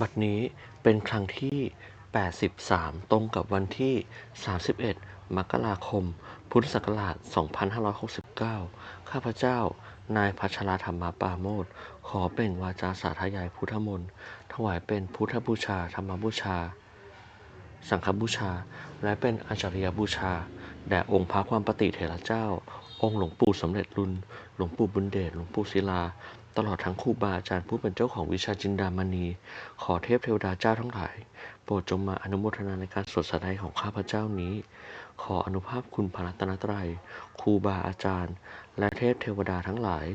บัดนี้เป็นครั้งที่ 83 ตรงกับวันที่ 31 มกราคม พุทธศักราช 2569 ข้าพเจ้า นายพัชรธรรมปาโมทขอเปล่งวาจาสาธยายพุทธมนต์ ถวายเป็นพุทธบูชา ธรรมบูชา สังฆบูชา และเป็นอาจาริยบูชา แด่องค์พระความปฏิเถระเจ้า องค์หลวงปู่สำเร็จรุ่นหลวงปู่บุญเดช หลวงปู่ศิลา ตลอดทั้งครูบาอาจารย์ผู้เป็นเจ้าของวิชาจินดามณี ขอเทพเทวดาเจ้าทั้งหลาย โปรดจงมาอนุโมทนาในการสวดสาธยายของข้าพเจ้านี้ ขออนุภาพคุณพระรัตนตรัยครูบาอาจารย์ และเทพเทวดาทั้งหลาย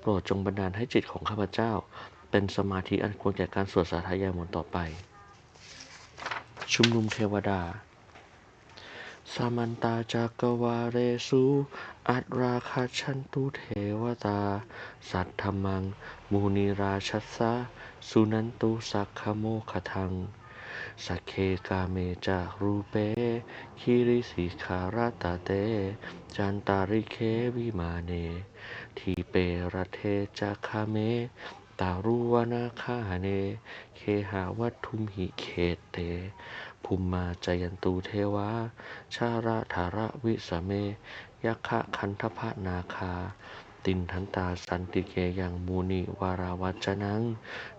โปรดจงบันดาลให้จิตของข้าพเจ้า เป็นสมาธิอันควรแก่การสวดสาธยายมนต์ต่อไป ชุมนุมเทวดาสามันตาจักวาเรสุ อัตราคาชันตุเทวตา สัทธมัง มูนิราชัสสะสุนันตุสักขโมคทังสักเคกาเมจารูเป คิริสิขาราตาเต จันตาริเควิมาเน ทีเประเทจาคาเม ตารุวนาคาเน เคหาวัตทุมหิเขตเตภูมิมาจยันตูเทวา ชาระธาระวิสเม ยักขะคันทพะนาคา ตินทันตาสันติเกยังมูนิวาราวัจนัง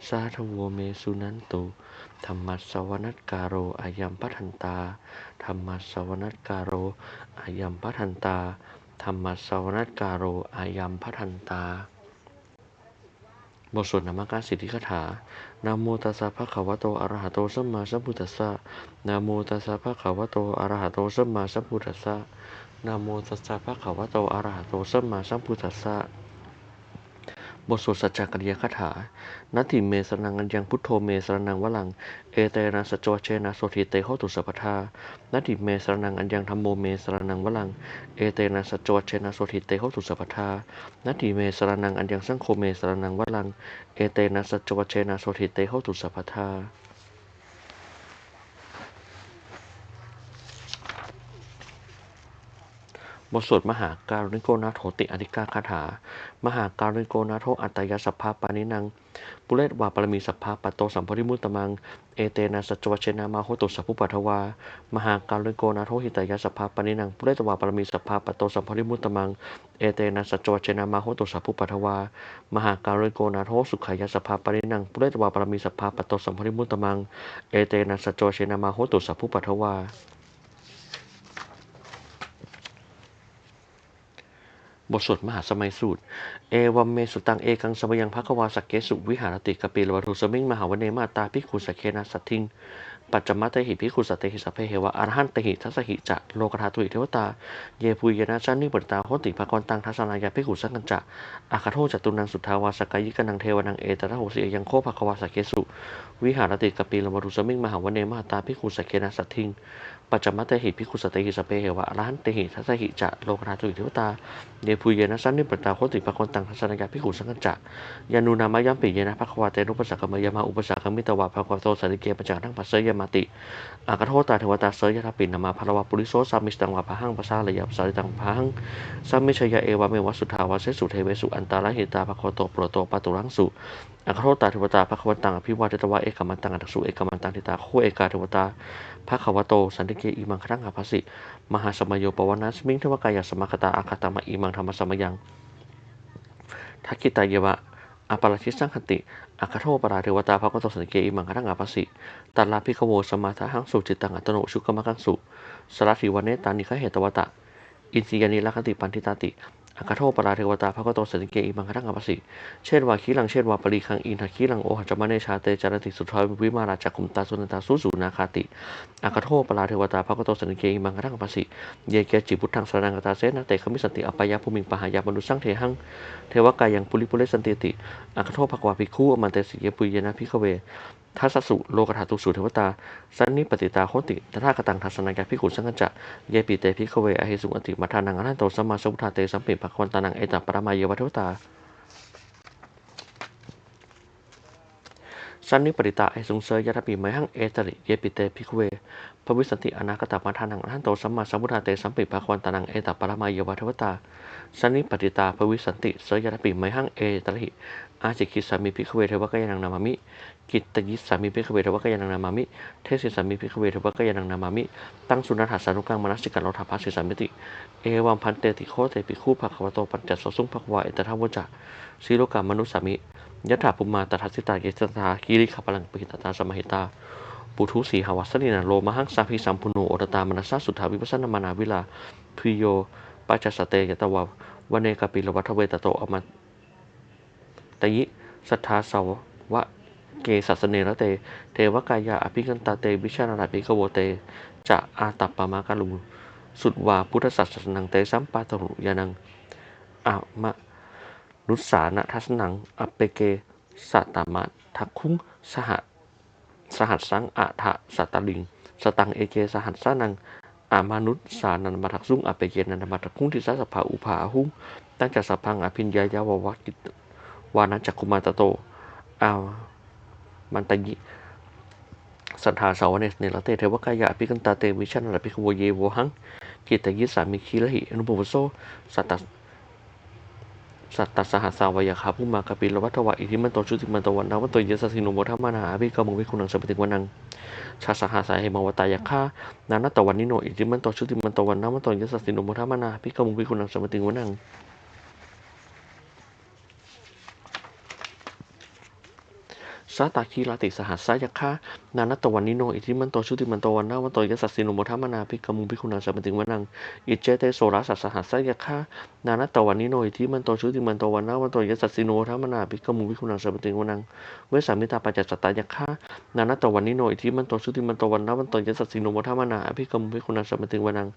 สาธโวเมสุนันตุธรรมัสวนัตการโรอายัมพัทันตาธรรมัสวนัตการโรอายัมพัทันตาธรรมัสวนัตการโรอายัมพัทันตา บทสวดนามการสิทธิคาถานะโมตัสสะภะคะวะโต อะระหะโต สัมมาสัมพุทธัสสะนะโมตัสสะภะคะวะโต อะระหะโต สัมมาสัมพุทธัสสะ นะโมตัสสะภะคะวะโตอะระหะโตสัมมาสัมพุทธัสสะบทสวดสัจจกริยคาถานัตถิเมสรนังอัญญังพุทโธเมสรนังวลัง เอเตนะสจวเชนะโสทิเตโหตุสัพพทานัตถิเมสรนังอัญญังธรรมโมเมสรนังวลัง เอเตนะสจวเชนะโสทิเตโหตุสัพพทานัตถิเมสรนังอัญญังสังโฆเมสรนังวลัง เอเตนะสจวเชนะโสทิเตโหตุสัพพทา บทสวดมหาการุณิโกนาโถติอธิกาคาถา มหาการุณิโกนาโถอัตตยสัพพาปานินัง ปุเรศวาปรมีสัพพาปโตสัมภริมุตตมัง เอเตนะสัจวเชนามาโหตุสัพพุปัทวา มหาการุณิโกนาโถหิตยสัพพาปานินัง ปุเรศวาปรมีสัพพาปโตสัมภริมุตตมัง เอเตนะสัจวเชนามาโหตุสัพพุปัทวา มหาการุณิโกนาโถสุขายสัพพาปานินัง ปุเรศวาปรมีสัพพาปโตสัมภริมุตตมัง เอเตนะสัจวเชนามาโหตุสัพพุปัทวา บทสวดมหาสมัยสูตร เอวัมเมสุตังเอกังสมยังภควาสักเกสุวิหารติกปิลวัตุสมิงมหาวเนมาตาพิคุสเคนะสัตทิง ปัจจมะเตหิพิคุสตเตหิสัพเพเหวะอรหันตหิทัสหิจะโลกธาตุหิเทวตา เยปุยนะชันนิปตตาโหติภกรตังทัสนายาพิคุสังกัญจะอาคาโทจตุนังสุทธาวาสกายิกนังเทวนังเอตระโหสิยังโคภควาสักเกสุวิหารติกปิลวัตุสมิงมหาวเนมาตาพิคุสเคนะสัตทิง ปัจจมะเตหิพิคุสตเตหิสเพเหวะอรหันเตหิทัสหิจะโลกธาตุหิเทวตาเยปุยเยนะสันนิปตาโคติปะคนตังทัศนยาพิขุสังกัจจะยานุนามะยัมปิเยนะภควาเตนุปัสักกมยามาอุปัสักขมิตวะภควาโตสันติเกปัจักทั้งปัสเสยมาติอากาโทตาเทวตาเสยยะทปินามาภรวะปุริโสสามิสตังวะพะหังภาษาเลยยะภาษาตังพะหังสามิชยะเอวะเมวะสุทาวะเสสุเทเวสุอันตาลหิตาภควโตโปรโตปะตุรังสุอาคโทตาเทวตาภควันตังอภิวาเทตวะเอกมันตังอัตสุเอกมันตังทิตาโคเอกาเทวตาภควโต สันติเกอิมังครังอาภัสสิมหาสมโยปวนาสมิงเทวกายสมคตาอาคตามะอิมังธรรมสมยังทักกิตาเยวะอปาราชิสังคติอาคโทปราเทวตาภควโตสันติเกอิมังครังอาภัสสิตัลลาภิกขโวสมาทะหังสุจิตตังอัตโนชุกมะกังสุสรัติวันเนตานิคเหตวตะอินทรียานิลักขติปันทิตาติ อาคาโทปราเทวตาภควโตสันติเกอิมังครังอภัสสิเช่นว่าคีลังเช่นว่าปรีคังอินทคีลังโอหัจมะเนชาเตจารติสุทอยวิมาราจักขุมตาสุนันตาสุสูนาคาติอาคาโทปราเทวตาภควโตสันติเกอิมังครังอภัสสิเยเกจิพุทธังสรนังกตาเสนะเตขมิสันติอปายาภูมิงปหายามนุสังเทหังเทวกายังปุริปุเรสันติติอัคโทภควาภิกขุอมันเตสิเยปุยเยนะพิขเวทัสสุโลกธาตุสุเทวตา สันนิปติตาโหติตถากตังทัสนายาพิขุสังกัจจะเยปิเตพิขเวอหิสุงอติมัทานังอนันโตสัมมาสัมพุทธาเตสัมปิภควันตานังเอตัปปรมาเยวเทวตาสันนิปริตาไอสุงเสยยะทปิไมหังเอตริเยปิเตพิกเวพระวิสันติอนาคตมาทานังท่านโตสัมมาสัมพุทธาเตสัมปิภควันตานังเอตปรมาเยวาทวตาสันนิปติตาพระวิสันติเสยยะทปิไมหังเอตริ อาจิกิสามีพิกเวเทวะกยานังนามามิกิตตยิสามีพิกเวเทวะกยานังนามามิเทศิสามีพิกเวเทวะกยานังนามามิตั้งสุนัตถสานุกังมนัสสิกันโลทัพพสิสามิติเอวังพันเตติโคเตปิคู่ภควโตปัญจสสุงภควาเอตทัพวจักสีโลกามนุสสามิยถาปุมาตทัสสิตาเยสตาคีริขพลังปิตตาสมหิตาปุถุสีหาวัสนินาโลมหังสาพิสัมพุโนโอตตามนัสสะสุทธาวิปัสสนามานาวิลาพิโยปัจจสเตยตวาวันเนกปิลวัฏเวตโตอมา ตยิสัทธาสาวะเกสัสเนระเต เทวกายาอภิกันตาเตวิชานาภิกโวเตจะอาตัปปามากาลุงสุดวาพุทธสัสนังเตสัมปาตรุยานังอะมะนุสานะทัสนังอเปเกสัตตามะทักคุงสหสหัสสังอะทะสัตตลิง สตังเอเกสหัสสานังอามานุษสานันมาทักซุงอเปเกนันมาทักคุงทิสัสภาอุภาหุงตั้งจากสพังอภิญญายาววะกิต วานัจักคุมาตโต อาวมันตยิสัทธาสาวเนสเนลเตเทวกายะอภิกันตาเตวิชันอภิกโวเยโวหังกิตยิสามิคีละหิอนุปวโซสัตตสัตตสหัสสาวยาคาผู้มากปิลวัฏวะอิทิมันโตชุติมันโตวันนาวันโตเยสสินุโมทัมมานาภิกมุวิคุนังสมติวันังชาสหัสายเหมวตายาคานานัตตวันนิโนอิทิมันโตชุติมันโตวันนาวันโตเยสสินุโมทัมมานาภิกมุวิคุนังสมติวันัง สาตาคีราติสหัสสายคานานัตตวันนิโน อิทิมันโต ชุติมันโต วันนาวันโตยสัสสินุโมทัมานาภิกมุภิคุนังสัมปติงวันัง อิเจเตโสรัสสหัสสายคานานัตตวันนิโน อิทิมันโต ชุติมันโต วันนาวันโตยสัสสินุโมทัมานาภิกมุภิคุนังสัมปติงวันัง เวสามิตาปัจจสตายคานานัตตวันนิโน อิทิมันโต ชุติมันโต วันนาวันโตยสัสสินุโมทัมานาภิกมุภิคุนังสัมปติงวันัง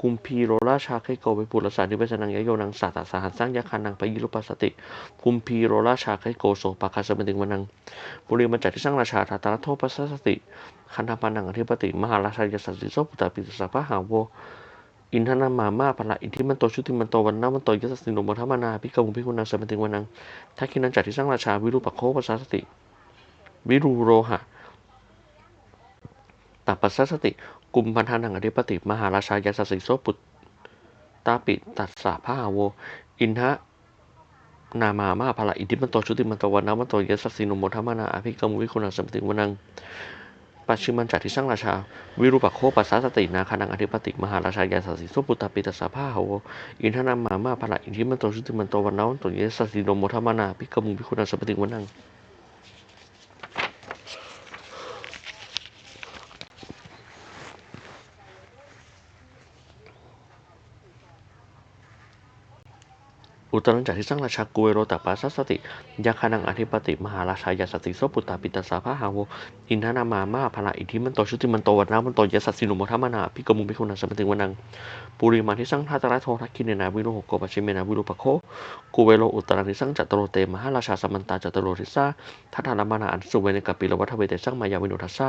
กุมพีโรราชาไคโกไปปุรสานิเวสนังยโยนังสัตสหัสสังยคานังไปยิรุปัสสติ กุมพีโรราชาไคโกโสปะคาสมติวันังบุรีมันจัดที่สร้างราชาธาตระโทปัสสติคันธปันังอธิปติมหาราชายสัสสิโสปุตตาปิสสะพะหาโวอินทนามามาพละอินทิมันโตชุติมันโตวันนามันโตยัสสิโนมทัมมนาพิกมุพิคุนังสมติวันังทักขินันจัดที่สร้างราชาวิรูปโคปัสสติ วิรูโรหะตปัสสติ กุมพันธานังอธิปติ มหาราชายสัสสิโสปุตตาปิตัสสะพะหาโว อินทะ นามามาภละอิทธิมันโตชุติมันโตวันนามันโตเยสสินุโมทัมมานาอภิกรรมวิคุณังสมติวันังปัจฉิมันจัดที่สร้างราชา วิรูปโคปัสสาสตินาคานังอธิปติมหาราชายาสสิสุปุตตาปิตสาภาหวอินทนามามาภละอิทธิมันโตชุติมันโตวันนามันโตเยสสินุโมทัมมานาอภิกรรมวิคุณังสมติวันัง อุตรันจากที่สร้างราชากุเวโรตปัสสติยาคานังอธิปติมหาราชายาสติโสปุตตาปิตาสาภาหาวอินทนามามาพละอิทธิมันโตชุติมันโตวันนามันโตยสัสสินุโมทัมนาพิกมุพิคุณังสมติวันังปุริมาที่สร้างทัตระโททักคินเนนาวิโรหกโกปชิเมนาวิโรปโคกุเวโรอุตรันที่สร้างจัตโรเตมหาราชาสมันตาจัตโรทิสาทัตานามานาอันสุเวเนกปิลวัฏเวเตสร้างมายาวิโนทัสสา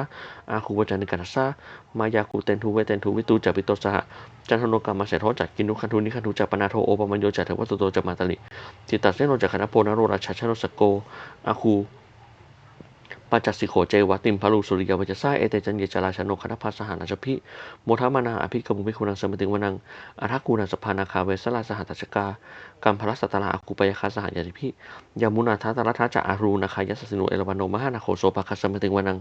อาคูวจันิกัสสามายาคูเตนทูเวเตนทูวิตูจัปิโตสหจันทโนกรรมเสถโทจักกินุคันทุนิคันทุจัปนาโทโอปมัญโยจัตวัตโตจัมาตลิจิตตัสเนโนจักขณโพนโรราชาชนสโก อาคูปัจจสิโขเจวติมพารุสุริยาวัจสาเอเตจันเยจราชนกคณพัสหานาชพิโมทามานาอภิกมุมิคุนังสมติงวนังอาทักูนัสพานาคาเวสลาสหัตชกากัมพลัสตาลาอาคูปยคาสหายาติพิยามุนาทัตรัฐจาอารูนาคายสสินุเอลวานโนมหานาโคโซปะคัสมติงวนัง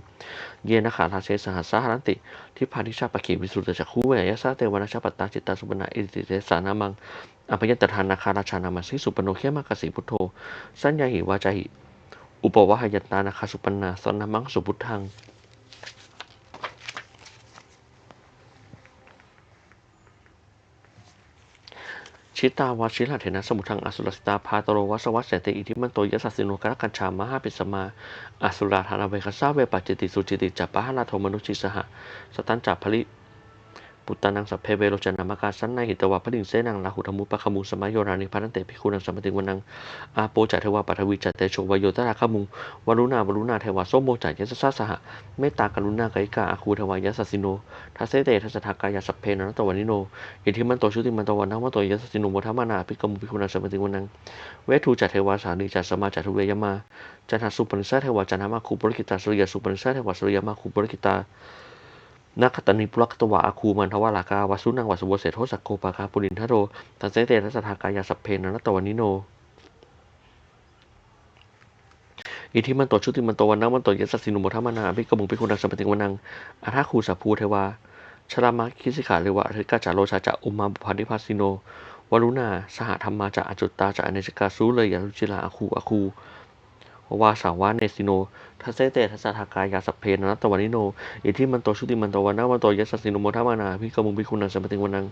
เยนาขาราเชสหัสสารันติทิพานิชาปะเขวิสุทธจักคูเวยสาเตวนาชาปตาจิตตาสุปนาอิติเตสานามัง อภิยตทานาคาราชานามาสิสุปโนเขมากสิพุทโธ สัญญาหิวาจาหิ อุปวะหยตานาคาสุปนาสนามังสุพุทธังชิตาวาชิลาเถนะสมุทังอสุรสตาพาตโรวัสวัสเสติอิทิมันโตยสัสสิโนกรกัญชามหาปิสมาอสุราธานาเวคสาเวปัจจิติสุจิติจัปปะหานาโทมนุชิสหะสตันจับผลิ ปุตตานังสัพเพเวโรจนามกาสันนหิตวาพระดิงเสนังลาหุธมุปะขมุสมัยโยรานิพันเตภิกขุนังสัมปติวันังอาโปจัตเทวาปัทวีจัตเตโชวโยตระขมุงวรุณาวรุณาเทวาโสโมจัยยสสะสหะเมตตากรุณาไกกาอาคูเทวายสสิโนทัสเสเตทัสทากายาสัพเพนันตวานิโนอิทิมันโตชุติมันตวันนัมโตยสสิโนโมทัมมานาภิกขมุภิกขุนังสัมปติวันังเวทูจัตเทวาสานีจัตสมาจัตุเรยมาจันทสุปนิสัทเทวาจันทมาคูปริกิตาสุริยสุปนิสัทเทวาสุริยมาคูปริกิตา นักขตนิปุรักตวะอาคูมันทวารากาวาสุนังวาสุโวเสโทสักโกปาคาปุรินทโรตันเสเตทัสทากายาสัพเพนันตวานิโนอิทิมันโตชุติมันโตวันนังมันโตยสัสสินุโมทมมานาภิกขมุงภิกขุนังสัมปติวันังอาทาคูสัพพูเทวาชรามาคิสิขาเรวะอธิกาจาโรชาจะอุมาบุพันิพัสสิโนวรุณาสหธรรมาจะอจุตตาจะอเนจกาสูเลยยารุจิลาอาคูอาคู วาสาวะเนสิโนทัสเซเตทัสทากายาสัพเพนัตวานิโนอิทิมันโตชุติมันโตวันนังมันโตยสัสสินโมทามานาพิกมุงภิกขุนังสัมปติวันัง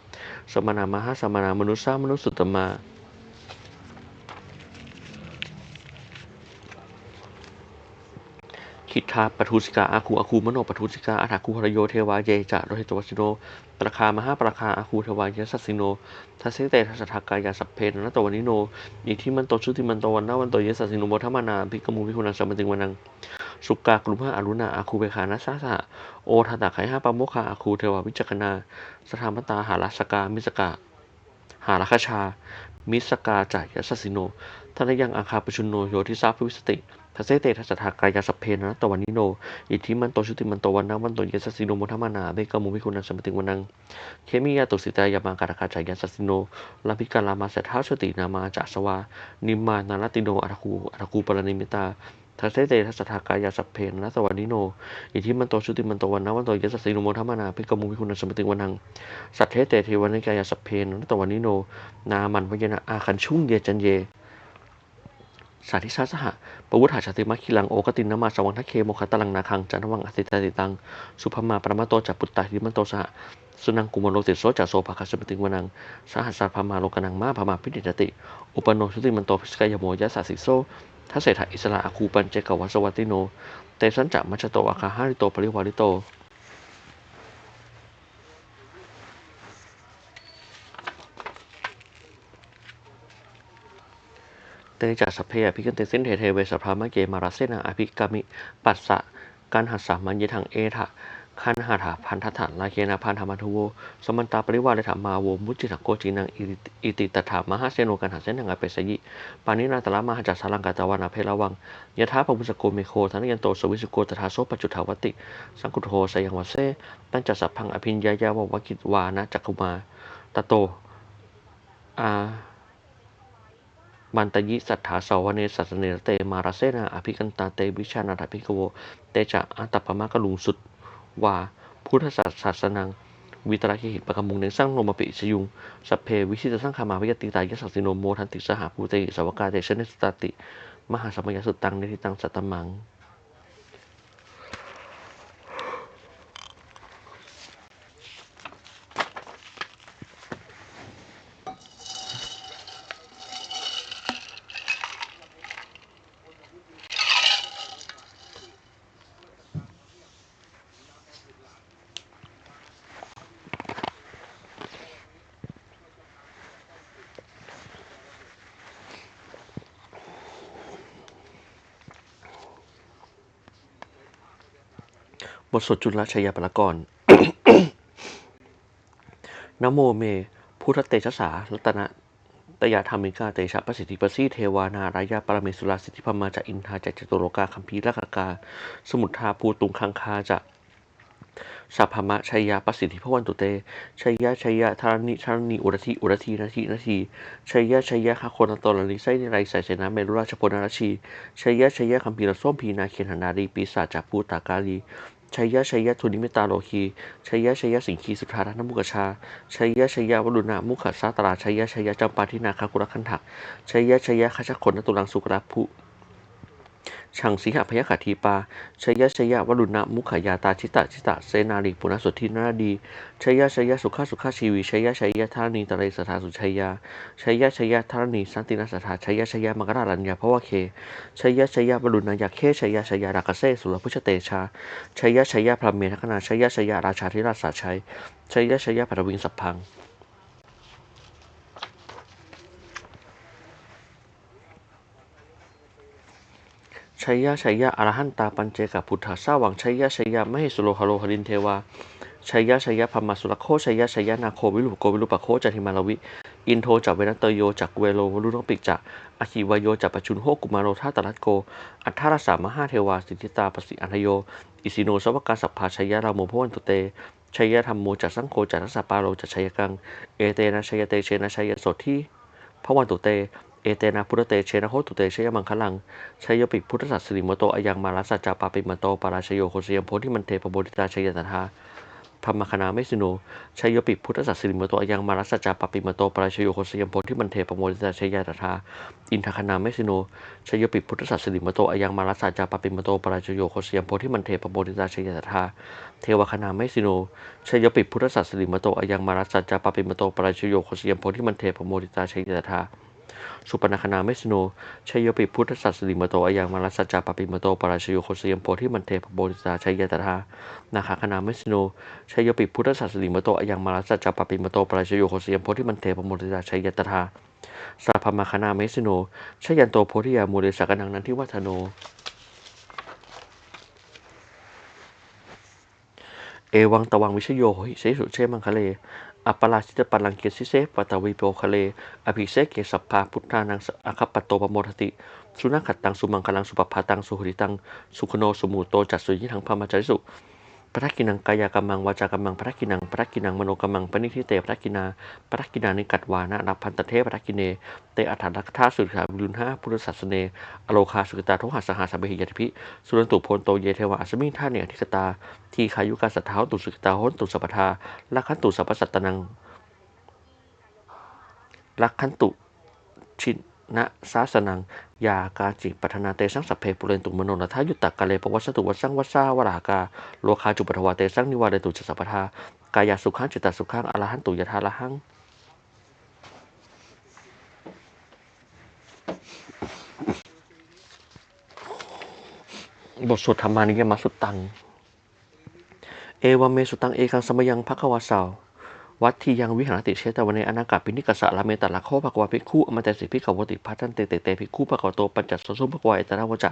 สมนามหาสมนา มนุสสามนุสสุตตมา คิทาปทุสิกาอาคูอาคูมโนปทุสิกาอาถาคูหรโยเทวาเยจะโรหิตวสิโนปราคามหาปราคาอาคูเทวายสัสสิโนทัสเสเตทัสทากายาสัพเพนนตวานิโนอิทิมันโตชุติมันโตวันนาวันโตเยสัสสิโนโมทมมานาภิกขมุภิกขุนังสัมติงวันังสุกากลุมหะอรุณาอาคูเบคานัสสะสะโอทัตตะไคหาปะโมคาอาคูเทวาวิจักนาสถามตาหารัสกามิสกาหารัคชา มิสกาจายสัสสิโน ทานยังอาคาปชุนโนโยทิสาภวิสติทัสเสเตทัสสะทากายาสัพเพนันตวานิโน อิทธิมันโตชุติมันโตวันนังวันโตเยสสสิโนโมทัมมานาเบกามุมิคุณังสมติวันัง เคมียาตุสิตายามังการคาจายาสสสิโนลาภิกาลามาเสท้าสตินามาจาสวา นิมมานาลติโนอัตคูอัตคูปรณิมิตาทัสเสเตทัสสะทากายาสัพเพนันตวานิโน อิทิมันโตชุติมันโตวันนังวันโตเยสสสิโนโมทัมมานาเบกามุมิคุณังสมติวันัง สัทเทเตเทวานิกายาสัพเพนันตวานิโน นามันวยนะอาคันชุ่งเยจันเย สาธิชาสหะปวุฒหาชาติมัคคิลังโอกตินนามาสวังทัคเคโมคตลังนาคังจันทวังอสิตาติตัง สุภมาปรมาโตจัปุตตาหิมันโตสหะสุนังกุมารโลติโสจัโสภาคสมติงวนังสหัสสะพามาโลกนังมาพามาพิจิตติ อุปโนชุติมันโตพิสกายโมยัสสสิโซทัสเศรษฐอิสระอาคูปัญเจกวัสวัติโน เตสันจะมัชโตอาคาหาริโตปริวาริโต เตจัสสพเพอภิกันเตสินเทเทเวสพรามะเกมาราเซนาอภิกามิ ปัสสะกันหัสสามันยทังเอทะคันหาถาพันทัฏฐานลาเกนาพันธรรมทุโว สมันตาปริวาเลถามาโวมุจิถังโกจินังอิริติตถามหาเสโนกันหาเสนังอเปสยิปานินาตละมหาจัสสารังกาตวานาเพลวังยะถาปมุสโกเมโคธนยันโตสวิสุโกตถาโสปจุทาวติ สังคุโทสยังวาเซปัญจสัพพังอภิญญายาววกิตวานะจักคุมาตะโตอา มันตยิสัทธาสาวเนสัสเนรเตมาราเซนาอภิกันตาเตวิชานาถภิกโวเตจะอัตปมะกลุงสุดว่าพุทธศาสสนังวิตราคิหิปะกมุงเนสร้างโนมปิสยุงสัพเพวิชิตสร้างขามาวิยติตายสัสสิโนโมทันติสหภูเตสวกาเตชเนสตติ มหาสมัยสุตตังเนติตังสัตตมัง บทสวดจุลชัยปรกรนโมเม พุทธเตชะสารัตนะตยาธรรมิกาเตชะประสิทธิประสีเทวานารายาปรเมสุราสิทธิพมาจะอินทาจะจตุโลกาคัมภีรักกา สมุทธาภูตุงคังคาจะสัพพมะชัยยาประสิทธิพวันตุเตชัยยะชัยยะธารณิธารณิอุรทีอุรทีนาทีนาทีชัยยะชัยยะคาโคนตอลลิไซนิไรใส่เสนาเมรุราชพลนาชีชัยยะชัยยะคัมภีรส้มพีนาเคนหนารีปีศาจจากภูตากาลี ชัยยะชัยยะทุนิมิตาโลคีชัยยะชัยยะสิงคีสุทธาธนมุกชาชัยยะชัยยะวรุณามุขสาตราชัยยะชัยยะจำปาทินาคากุรคันถักชัยยะชัยยะขชขนตุลังสุกราภุ ชังสีหพยขัทีปา ชยชยวรุณะมุขยาตาชิตะชิตะเสนารีปุณสุทธินาดี ชยชยสุขสุขชีวี ชยชยธานีตะเรสถาสุชยา ชยชยธานีสันตินัสถาชยชยมกราลัญญาภวะเค ชยชยวรุณะยาเค ชยชยรากเสสุรพุชเตชา ชยชยพระเมทคณาชยชยราชาธิราชาชัย ชยชยปรวิงสัพพัง ชัยยะชัยยะอรหันตาปัญเจกพุทธาสาวังชัยยะชัยยะไมหิสุโลหโลหรินเทวาชัยยะชัยยะพมมาสุรโคชัยยะชัยยะนาโควิลุโกวิลุปะโคจัติมาลวิ อินโทจักเวนัตเตโยจักเวโลวรุนปิกจักอคิวโยจักปชุนโหกุมารโรธาตรัตโก อัทธารสามหาเทวาสิทธิตาปสิอันทโย อิสิโนสวกาสัพพาชัยยะรามโมพวันตุเตชัยยะธรรมโมจักสังโฆจักรัสสปาโลจักชัยกัง เอเตนะชัยเตเชนะชัยโสทิพระวันตุเต เอเตนะพุทธเตเชนะโหตุเตชยมังคลังชัยปิพุทธสัตสิริมโตอายังมารัสสจาปาปิมโตปาราชโยโคเสียมโพธิมันเทปโบดิตาชัยตถาพมคณาเมสิโนชัยปิพุทธสัตสิริมโตอายังมารัสสจาปาปิมโตปาราชโยโคเสียมโพธิมันเทปโบดิตาชัยตถาอินทคณาเมสิโนชัยปิพุทธสัตสิริมโตอายังมารัสสจาปาปิมโตปาราชโยโคเสียมโพธิมันเทปโบดิตาชัยตถาเทวคณาเมสิโนชัยปิพุทธสัตสิริมโตอายังมารัสสจาปาปิมโตปาราชโยโคเสียมโพธิมันเทปโบดิตาชัยตถา สุปนคณาเมสโนชัยปิพุทธสัสสิมโตอายังมารัสสจาปปิมโตปราชโยโคสยมโพธิมันเทปโบดิตาชัยยตถานาคาคณาเมสโนชัยปิพุทธสัสสิมโตอายังมารัสสจาปปิมโตปราชโยโคสยมโพธิมันเทปโบดิตาชัยยตถาสัพมาคณาเมสโนชยันโตโพธิยามูเดสกนังนันทิวัฒโนเอวังตวังวิชโยหิเสสุเชมังคะเล อัปปราชิตปัลังเกสิเสปัตวิโปคะเล อภิเสกเกสัพพาพุทธานังอคัปปตโตปโมทติ สุนัขขัดตังสุมังคลังสุปภาตังสุหริตัง สุขโนสุมูโตจัตสุยิทังพามาจาริสุ พระกินังกายกรรมังวาจากรรมังพระกินังพระกินังมโนกรรมังปณิทิเตพระกินาพระกินานิกัดวานะนับพันตเทพระกินเนเตอัฏฐักทาสุขาวิรุณห้าพุทธศาสเนอโลคาสุกตาทุหัสหาสัมเบหิยติพิสุรันตุโพนโตเยเทวะอสมิงท่าเนอธิกตา ทีขายุกาสัทธาตุสุกตาหนตุสัพทาลักขันตุสัพสัตตนังลักขันตุชินะสาสนัง ยากาจิปัฒนาเตสังสัพเพปุเรนตุมโนนัทายุตตะกะเลปวัสตุวัสังวัสาวรากาโลคาจุปทวาเตสังนิวาเดตุจสัพพทากายาสุขังจิตตสุขังอรหันตุยทาละหังบทสวดธรรมานิยมสุตตัง เอวเมสุตังเอกังสมยังภควาสาว วัดที่ยังวิหารติเชตวันในอนากาปินิกสะละเมตตละโคภควาภิกขุอมตะสิภิขวติพัทันเตเตเตภิกขุภควโตปัญจสสุภควาเอตระวจะ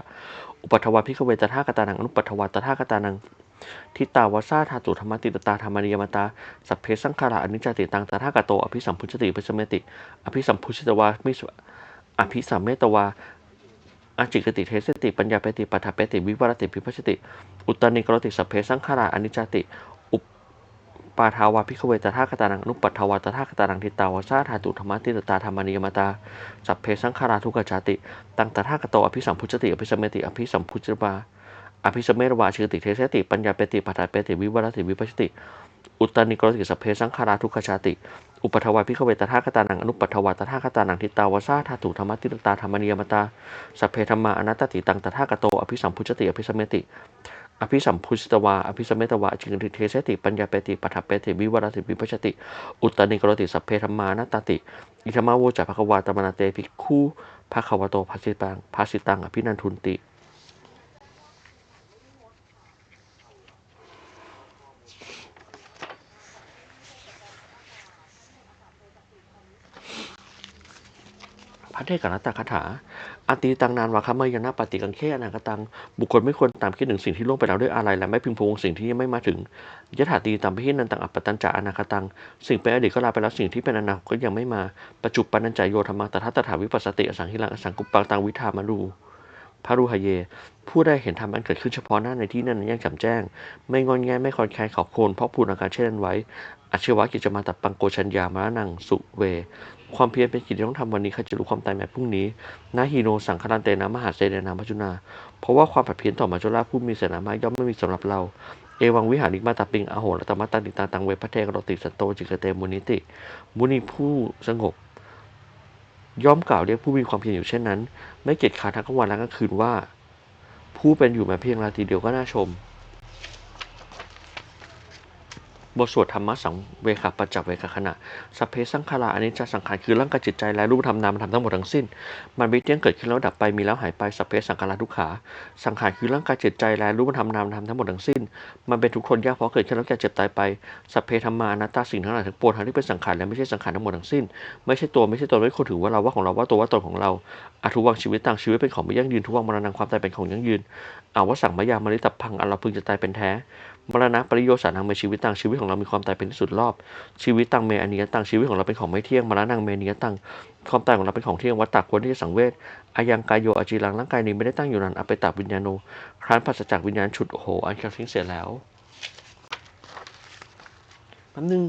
อุปัทวาภิขเวตถากตานังอนุปัทวาตถากตานังทิตาวาสาธาตุธรรมติตตาธรรมนิยมตา สัพเพสังขาราอนิจจติตังตถากโต อภิสัมพุชติอภิสมเมติ อภิสัมพุชิตวามิสอภิสัมเมตวาอาจิกติเทสติ ปัญญาเปติปัฏฐเปติ วิวรติพิพัชติ อุตตานิกรติสัพเพสังขาราอนิจจติ ปาทาวาพิขเวตถาคตานังอนุปัทวาตถาคตานังทิตาวาสาธาตุธรรมติตตาธรรมนิยมตาสัพเพสังขาราทุกขจาติ ตังตถาคโตอภิสัมพุชติอภิสมติอภิสัมพุชติวาอภิสมเมตวาชิกติเทสติปัญญาเปติปัฏฐาเปติวิวรติวิพัชติ อุตตานิกรติสัพเพสังขาราทุกขจาติ อุปทวาพิขเวตถาคตานังอนุปัทวาตถาคตานังทิตาวาสาธาตุธรรมติตตาธรรมนิยมตาสัพเพธรรมาอนัตติตังตถาคโตอภิสัมพุชติอภิสมเมติ อภิสัมพุชตวา อภิสมเมตวาจิงติเทสติ ปัญญาเปติปัฏฐเปติ วิวรติวิปัชติ อุตตนิกรติ สัพเพธรรมานัตติ อิธรรมาโวจัภควาตมนาเตภิกขุภควโตภาสิตังภาสิตัง อภินันทุนติพระเทศกนัตตคาถา อตีตังนานวาคามยนาปฏิกังเขอนาคตัง บุคคลไม่ควรตามคิดถึงสิ่งที่ล่วงไปแล้วด้วยอะไร และไม่พึงพวงสิ่งที่ยังไม่มาถึงยถาตีตามพิหินันตังอัปปตัญจาอนาคตัง สิ่งเป็นอดีตก็ลาไปแล้วสิ่งที่เป็นอนาคตก็ยังไม่มาประจุปันนัญจายโยธรรมังตถาตถาวิปัสสติอสังหิลังอสังกุปปังตังวิธามารูพระรูหเย ผู้ได้เห็นธรรมอันเกิดขึ้นเฉพาะหน้าในที่นั้นอย่างแจ่มแจ้ง ไม่งอนแงไม่คอนแคลนขอบโคนเพราะพูดอาการเช่นนั้นไว้อาชีวะกิจมาตับปังโกชัญญามรนังสุเว ความเพียรเป็นกิจที่ต้องทำวันนี้ใครจะรู้ความตายแม้พรุ่งนี้นาฮีโนสังคารันเตนะมหาเสดนามัจุนา เพราะว่าความผัดเพี้ยนต่อมาจุฬาผู้มีเสนามาย่อมไม่มีสำหรับเรา เอวังวิหาริกมาตาปิงอโหรตมะตันติตาตังเวพระเทกรติสันโตจิกเตมุนิติ มุนีผู้สงบ ย่อมกล่าวเรียกผู้มีความเพียรอยู่เช่นนั้น ไม่เกียจขาดทั้งกลางวันและกลางคืนว่า ผู้เป็นอยู่มาเพียงราตรีเดียวก็น่าชม บทสวดธรรมะสังเวคาปัจจเวคขณะสัพเพสังขาราอันิจจสังขารคือร่างกายจิตใจและรูปธรรมนามธรรมทั้งหมดทั้งสิ้น มันไม่เที่ยงเกิดขึ้นแล้วดับไปมีแล้วหายไปสัพเพสังขาราทุกขา สังขารคือร่างกายจิตใจและรูปธรรมนามธรรมทั้งหมดทั้งสิ้น มันเป็นทุกคนยากเพราะเกิดขึ้นแล้วแก่เจ็บตายไปสัพเพธรรมานัตตาสิ่งทั้งหลายทั้งปวงทั้งที่เป็นสังขารและไม่ใช่สังขารทั้งหมดทั้งสิ้น ไม่ใช่ตัวไม่ใช่ตนไม่ควรถือว่าเราว่าของเราว่าตัวว่าตนของเราอาทุวังชีวิตต่างชีวิตเป็นของไม่ยั่งยืนทุวังมรณะความตายเป็นของยั่งยืนอาว่าสั่งมายามริตับพังอันเราพึงจะตายเป็นแท้ มรณะปริโยสานังเมชีวิตต่างชีวิตของเรามีความตายเป็นที่สุดรอบชีวิตตังเมอนิยตังชีวิตของเราเป็นของไม่เที่ยงมรณะเมนิยตังความตายของเราเป็นของเที่ยงวัตตะควรที่จะสังเวชอายังกายโยอาจีรังร่างกายนี้ไม่ได้ตั้งอยู่นานอเปตาวิญญาโนครั้นปัสจากวิญญาณฉุดโโหอันคาทิ้งเสียแล้วแป๊บนึง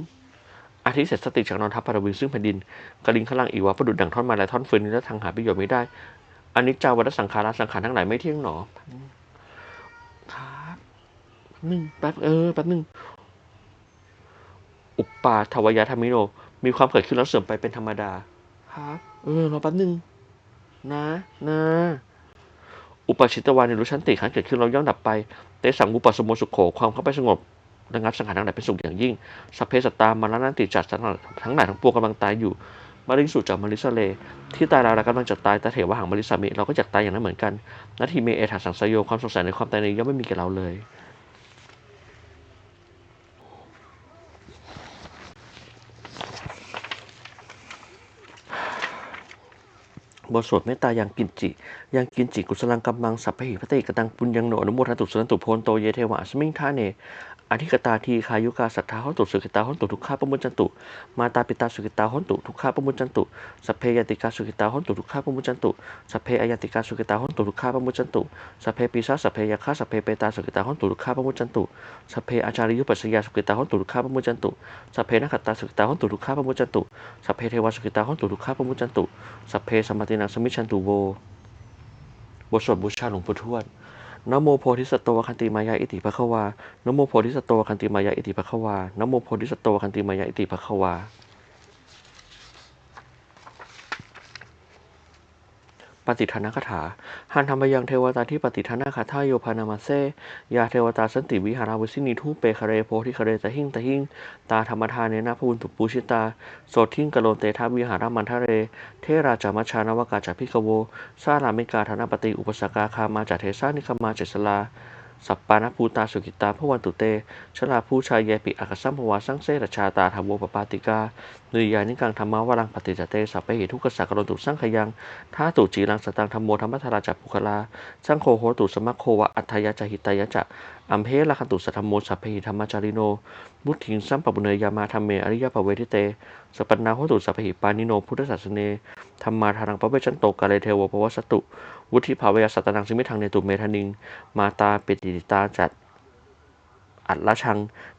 อาทิตย์เสร็จสติจากนอนทับปารวิงซึ่งแผ่นดินกระลิงขล่างอีว่าประดุดดังท่อนไม้และท่อนฟืนนี้และทางหาประโยชน์ไม่ได้อันนี้จาวัฏสังขารสังขารทั้งหลายไม่เที่ยงหนอ แป๊บนึงแป๊บเออแป๊บนึงอุปปาทวยธรรมิโน มีความเกิดขึ้นแล้วเสื่อมไปเป็นธรรมดาครับเออรอแป๊บนึงนะนะอุปชิตวานิรุชันติขันเกิดขึ้นเราย่อมดับไปเตสังอุปสมโมสุขโขความเข้าไปสงบระงับสังขารทั้งหลายเป็นสุขอย่างยิ่งสัพเพสตตามาลนันติจัดทั้งหลายทั้งหลายทั้งปวงกำลังตายอยู่มาริสุจากมาริสเล ที่ตายแล้วเรากำลังจะตายแต่เถวะหังมาริสามิเราก็จะตายอย่างนั้นเหมือนกันนาทีเมเอถาสังสยโยความสงสัยในความตายนี้ย่อมไม่มีแก่เราเลย บทสวดเมตตายังกินจิ ยังกินจิกุศลังกัมมังสัพเพหิพติกตังปุญญังโนอนุโมทันตุสุนันตุโพนโตเยเทวะสมิงทาเนอธิกตาทีคายุกาสัทธาหนตุสุกิตาหนตุทุกขาปมุจจันตุ มาตาปิตาสุกิตาหนตุทุกขาปมุจจันตุสัพเพยติกาสุกิตาหนตุทุกขาปมุจจันตุสัพเพอยติกาสุกิตาหนตุทุกขาปมุจจันตุสัพเพปิสาสัพเพยาคาสัพเพเปตาสุกิตาหนตุทุกขาปมุจจันตุสัพเพอาจาริยุปัสสยาสุกิตาหนตุทุกขาปมุจจันตุสัพเพนักขตาสุกิตาหนตุทุกขาปมุจจันตุสัพเพเทวาสุกิตาหนตุทุกขาปมุจจันตุสัพเพสมตินังสมิชันตุโวบทสวดบูชาหลวงปู่ทวดนโมโพธิสัตวคันติมายาอิติภะควานโมโพธิสัตวคันติมายาอิติภะควานโมโพธิสัตวคันติมายาอิติภะควา ปฏิทานาคาถาหันธรรมยังเทวตาที่ปฏิทานาคาถาโยพานามาเซยาเทวตาสันติวิหาราวิสินีทูปเปคาเรโพธิคาเรตะหิ่งตะหิ่งตาธรรมทานเนนะพระบุญตุปูชิตาโสทิงกะโลเตทาวิหารามันทะเร เทราจามชานวกาจาพิกโวซาลามิกาธนปฏิอุปสกาคามาจาเทสานิคมาเจสลา สัปปานภูตาสุกิตาพระวันตุเต ชลาผู้ชายเยปิอักสัมภวาสังเสรชาตาทาวโวปปาติกานุยานิกังธรรมาวรังปฏิจเตสัพเพหิทุกขสักรตุสังขยังท่าตุจีรังสตังธรรมโมธรรมธาราจัปุคลา สังโฆโหตุสมัคโควะอัฏฐยะจหิตายะจะอัมเพลคันตุสัทธมโมสัพเพหิธรรมจาริโนบุตถิงสัมปปุเนยยามาธรรมเมอริยปเวทิเต สปปนาโหตุสัพหิปานิโนพุทธศาสเนธรรมาทานังปะเวชันโตกาเลเทวปวัสสตุ วุฒิภาวยสัตตังสิมิทังเนตุเมธานิง มาตาเปิติตาจัด อัตละชัง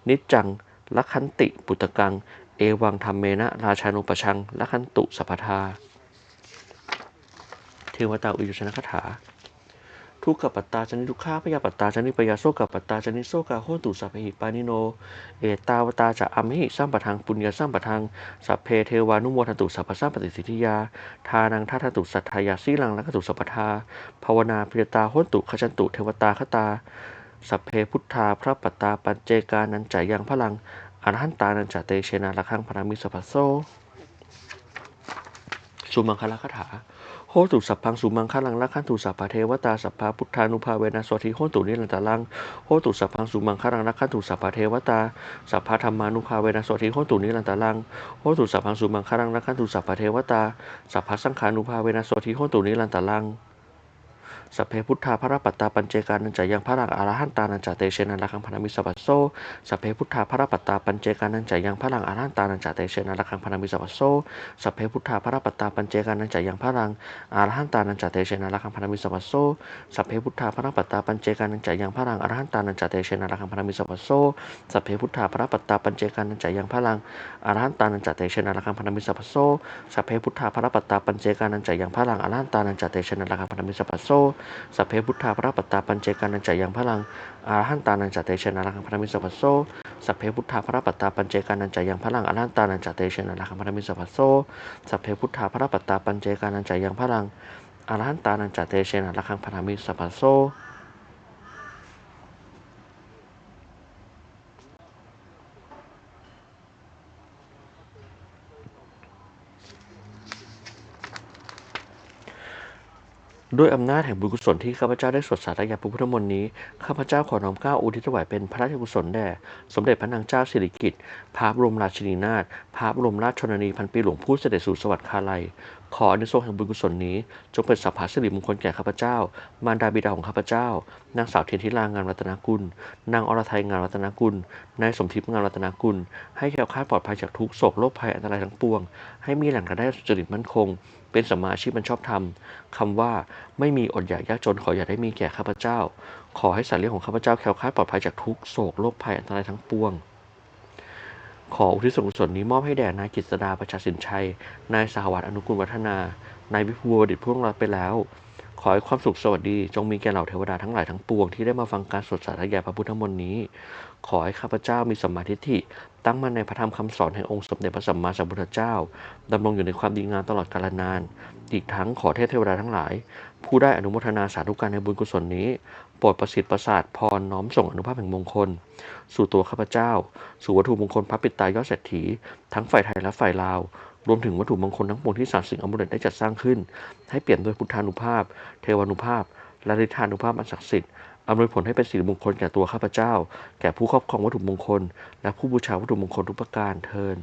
นิจจังลักขันติปุตตกัง เอวังธรรมเมนะ ราชานุปชังลักขันตุสัพพทาเทวตาอุยุชนคถา ทุกขปัตตาจนิทุกขาพยาปัตตาจนิปยาโซกปัตตาจนิโซกาโหตุสัพเพหิปานิโน เอตาวตาจะอัมหิสัมปทังปุญญาสัมปทังสัพเพเทวานุโมทันตุสัพพสัมปติสิทธิยา ทานังทัตตุสัทธายาสีลังลักตุสัพพทาภาวนาพิยตาโหตุขจันตุเทวตาคตา สัพเพพุทธาพระปัตตาปัญเจกานันจายังพลังอรหันตานันจเตเชนาละคังพรามิสปัสโซสุมังคลคาถา โหตุสัพพังสุมังคลังละขันตุสัพพะเทวตาสัพพะพุทธานุภาเวนะสวทิโหตุนิรันตลังโหตุสัพพังสุมังคลังละขันตุสัพพะเทวตาสัพพะธรรมานุภาเวนะสวทิโหตุนิรันตลังโหตุสัพพังสุมังคลังละขันตุสัพพะเทวตาสัพพะสังขานุภาเวนะสวทิโหตุนิรันตลัง สัพเพพุทธาพระปัตตาปัญเจกานันจายังพระรังอรหันตานันจาเตเชนะละคังพนามิสปัสโซสัพเพพุทธาพระปัตตาปัญเจกานันจายังพระรังอรหันตานันจาเตเชนะละคังพนามิสปัสโซสัพเพพุทธาพระปัตตาปัญเจกานันจายังพระรังอรหันตานันจาเตเชนะละคังพนามิสปัสโซสัพเพพุทธาพระปัตตาปัญเจกานันจายังพระรังอรหันตานันจาเตเชนะละคังพนามิสปัสโซสัพเพพุทธาพระปัตตาปัญเจกานันจายังพระรังอรหันตานันจาเตเชนะละคังพนามิสปัสโซสัพเพพุทธาพระปัตตาปัญเจกานันจายังพระรังอรหันตานันจาเตเชนะละคังพนามิสปัสโซสัพเพพุทธาพระปัตตาปัญเจกานันจายังพลังอารหันตานันจเตชนะรังพระมิสปัสโซสัพเพพุทธาพระปัตตาปัญเจกานันจายังพลังอารหันตานันจเตชนะรังพระมิสปัสโซสัพเพพุทธาพระปัตตาปัญเจกานันจายังพลังอารหันตานันจเตชนะรังพระมิสปัสโซ ด้วยอำนาจแห่งบุญกุศลที่ข้าพเจ้าได้สวดสาธยายพระพุทธมนต์นี้ ข้าพเจ้าขอน้อมเกล้าอุทิศถวายเป็นพระราชกุศลแด่สมเด็จพระนางเจ้าสิริกิติ์พระบรมราชินีนาถพระบรมราชชนนีพันปีหลวงผู้เสด็จสู่สวรรคาลัย ขออนุสงส์แห่งบุญกุศลนี้ จงเป็นสัพพะสิริมงคลแก่ข้าพเจ้า มารดาบิดาของข้าพเจ้า นางสาวเทียนทิรางานรัตนกุล นางอรไทยงานรัตนกุล นายสมทิพย์งานรัตนกุล ให้แคล้วคลาดปลอดภัยจากทุกโศกโรคภัยอันตรายทั้งปวง ให้มีแหล่งรายได้สุจริตมั่นคง เป็นสัมมาชีพมันชอบธรรมคำว่าไม่มีอดอยากยากจนขออย่าได้มีแก่ข้าพเจ้า ขอให้สัตว์เลี้ยงของข้าพเจ้าแคล้วคลาดปลอดภัยจากทุกโศกโรคภัยอันตรายทั้งปวง ขออุทิศส่วนกุศลนี้มอบให้แด่นายกฤษดาประชาสินชัย นายสหวัตอนุกุลวัฒนานายวิภูวดิตพ่วงรัตไปแล้ว ขอให้ความสุขสวัสดี จงมีแก่เหล่าเทวดาทั้งหลายทั้งปวงที่ได้มาฟังการสวดสาธยายพระพุทธมนต์นี้ ขอให้ข้าพเจ้ามีสัมมาทิฏฐิตั้งมั่นในพระธรรมคำสอนแห่งองค์สมเด็จพระสัมมาสัมพุทธเจ้าดำรงอยู่ในความดีงามตลอดกาลนาน อีกทั้งขอเทพเทวดาทั้งหลาย ผู้ได้อนุโมทนาสาธุการในบุญกุศลนี้โปรดประสิทธิ์ประสาทพรน้อมส่งอนุภาพแห่งมงคล สู่ตัวข้าพเจ้า สู่วัตถุมงคลพระปิตายอดเศรษฐีทั้งฝ่ายไทยและฝ่ายลาว รวมถึงวัตถุมงคลทั้งปวงที่ศาสารสิ่งอมุเดได้จัดสร้างขึ้น ให้เปลี่ยนด้วยพุทธานุภาพ เทวานุภาพ และฤทธานุภาพอันศักดิ์สิทธิ์อำนวยผลให้เป็นสิริมงคลแก่ตัวข้าพเจ้า แก่ผู้ครอบครองวัตถุมงคล และผู้บูชาวัตถุมงคลทุกประการเทิน